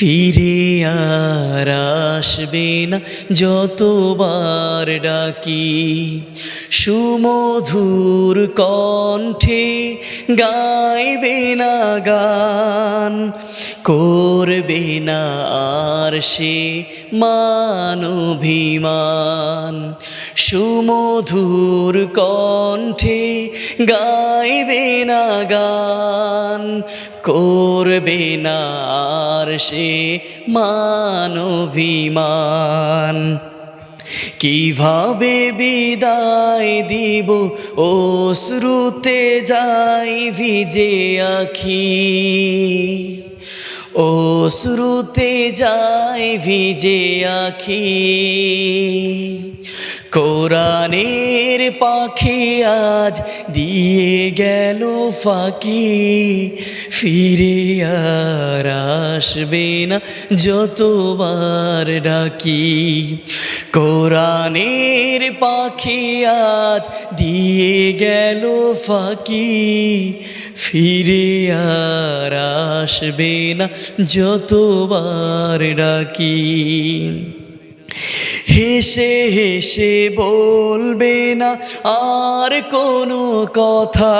ফিরে আর আসবে না যতবার ডাকি। সুমধুর কণ্ঠে গাইবে না গান, করবে না আর সে মানভিমান। সুমধুর কণ্ঠে গাইবে না গান, করবে না আর সে মানভিমান। কীভাবে বিদায় দিব ও শ্রুতে যাই ভিজে আখি? ও শুরুতে যাই ভিজে আখি। কোরআনের পাখি আজ দিয়ে গেল ফাঁকি। ফিরে আর আসবে না যতবার ডাকি। কোরআনের পাখি আজ দিয়ে গেল ফাঁকি। ফিরে আর আসবে না যতবার ডাকি। হেসে হেসে বলবে না আর কোনো কথা।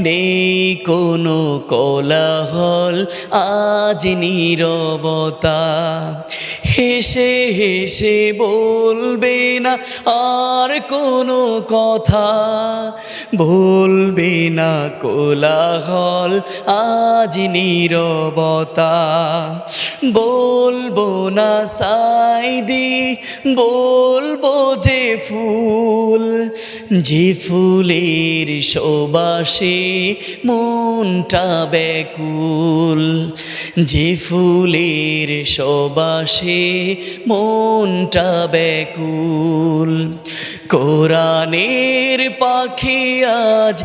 নেই কোনো কোলাহল, আজ নীরবতা। হেসে হেসে বলবে না আর কোনো কথা। বলবে না কোলাহল আজ নীরবতা। বলব না সাইদি, বলব যে ফুল, যে ফুলের শোবাসে মনটা ব্যাকুল, যে ফুলের শোবাসে মনটা ব্যাকুল। কোরআনের পাখি আজ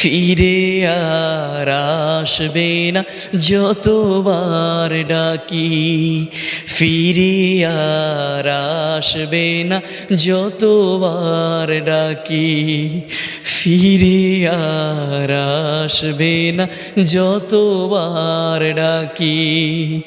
ফিরে আর আসবে না, যতবার ডাকি। ফিরে আর আসবে না, যতবার ডাকি। ফিরে আর আসবে না, যতবার ডাকি।